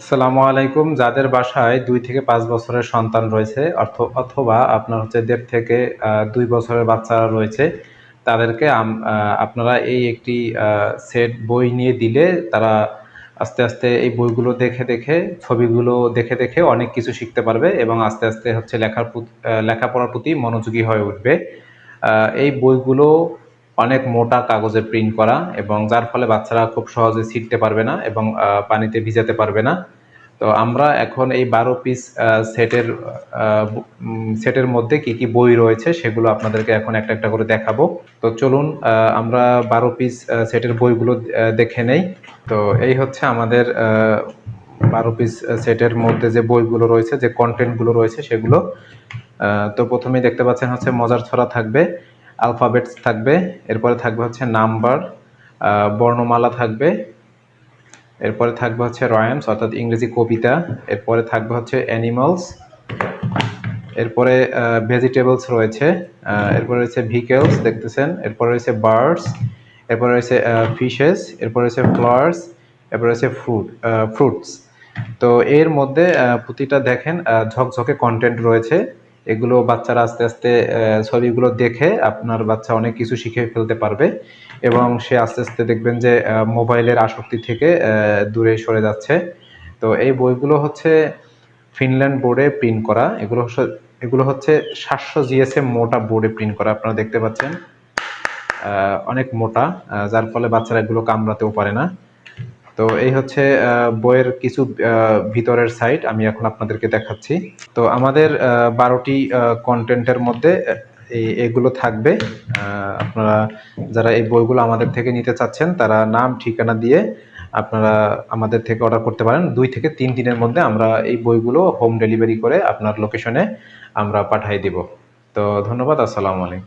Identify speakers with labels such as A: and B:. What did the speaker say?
A: আসসালামু আলাইকুম। যাদের বাসায় দুই থেকে পাঁচ বছরের সন্তান রয়েছে, অর্থ, অথবা আপনার হচ্ছে দেড় থেকে দুই বছরের বাচ্চারা রয়েছে, তাদেরকে আপনারা এই একটি সেট বই নিয়ে দিলে তারা আস্তে আস্তে এই বইগুলো দেখে দেখে, ছবিগুলো দেখে দেখে অনেক কিছু শিখতে পারবে এবং আস্তে আস্তে হচ্ছে লেখার লেখাপড়ার প্রতি মনোযোগী হয়ে উঠবে। এই বইগুলো অনেক মোটা কাগজে প্রিন্ট করা এবং যার ফলে বাচ্চারা খুব সহজে ছিটতে পারবে না এবং পানিতে ভিজাতে পারবে না। তো আমরা এখন এই বারো পিস সেটের সেটের মধ্যে কি কি বই রয়েছে সেগুলো আপনাদেরকে এখন একটা একটা করে দেখাবো। তো চলুন আমরা বারো পিস সেটের বইগুলো দেখে নেই। তো এই হচ্ছে আমাদের বারো পিস সেটের মধ্যে যে বইগুলো রয়েছে, যে কন্টেন্টগুলো রয়েছে সেগুলো তো প্রথমেই দেখতে পাচ্ছেন হচ্ছে মজার ছড়া থাকবে। আলফাবেটস থাকবে, এরপরে থাকবে হচ্ছে নাম্বার বর্ণমালা থাকবে, এরপরে থাকবে হচ্ছে রয়ামস অর্থাৎ ইংরেজি কবিতা, এরপরে থাকবে হচ্ছে অ্যানিমালস এরপরে ভেজিটেবলস রয়েছে এরপরে রয়েছে ভিকেলস দেখতেছেন, এরপরে রয়েছে বার্ডস এরপরে রয়েছে ফিশেস এরপরে রয়েছে ফ্লাওয়ার্স এরপরে রয়েছে ফ্রুট ফ্রুটস তো এর মধ্যে প্রতিটা দেখেন ঝকঝকে কন্টেন্ট রয়েছে। এগুলো বাচ্চারা আস্তে আস্তে ছবিগুলো দেখে আপনার বাচ্চা অনেক কিছু শিখে ফেলতে পারবে এবং সে আস্তে আস্তে দেখবেন যে মোবাইলের আসক্তি থেকে দূরে সরে যাচ্ছে। তো এই বইগুলো হচ্ছে ফিনল্যান্ড বোর্ডে প্রিন্ট করা। এগুলো এগুলো হচ্ছে সাতশো জিএসএম মোটা বোর্ডে প্রিন্ট করা। আপনারা দেখতে পাচ্ছেন অনেক মোটা যার ফলে বাচ্চারা এগুলো কামড়াতেও পারে না। তো এই হচ্ছে বইয়ের কিছু ভিতরের সাইট আমি এখন আপনাদেরকে দেখাচ্ছি। তো আমাদের বারোটি কন্টেন্টের মধ্যে এই, এগুলো থাকবে। আপনারা যারা এই বইগুলো আমাদের থেকে নিতে চাচ্ছেন, তারা নাম, ঠিকানা দিয়ে আপনারা আমাদের থেকে অর্ডার করতে পারেন। দুই থেকে তিন দিনের মধ্যে আমরা এই বইগুলো হোম ডেলিভারি করে আপনার লোকেশনে আমরা পাঠিয়ে দিব। তো ধন্যবাদ, আসসালামু আলাইকুম।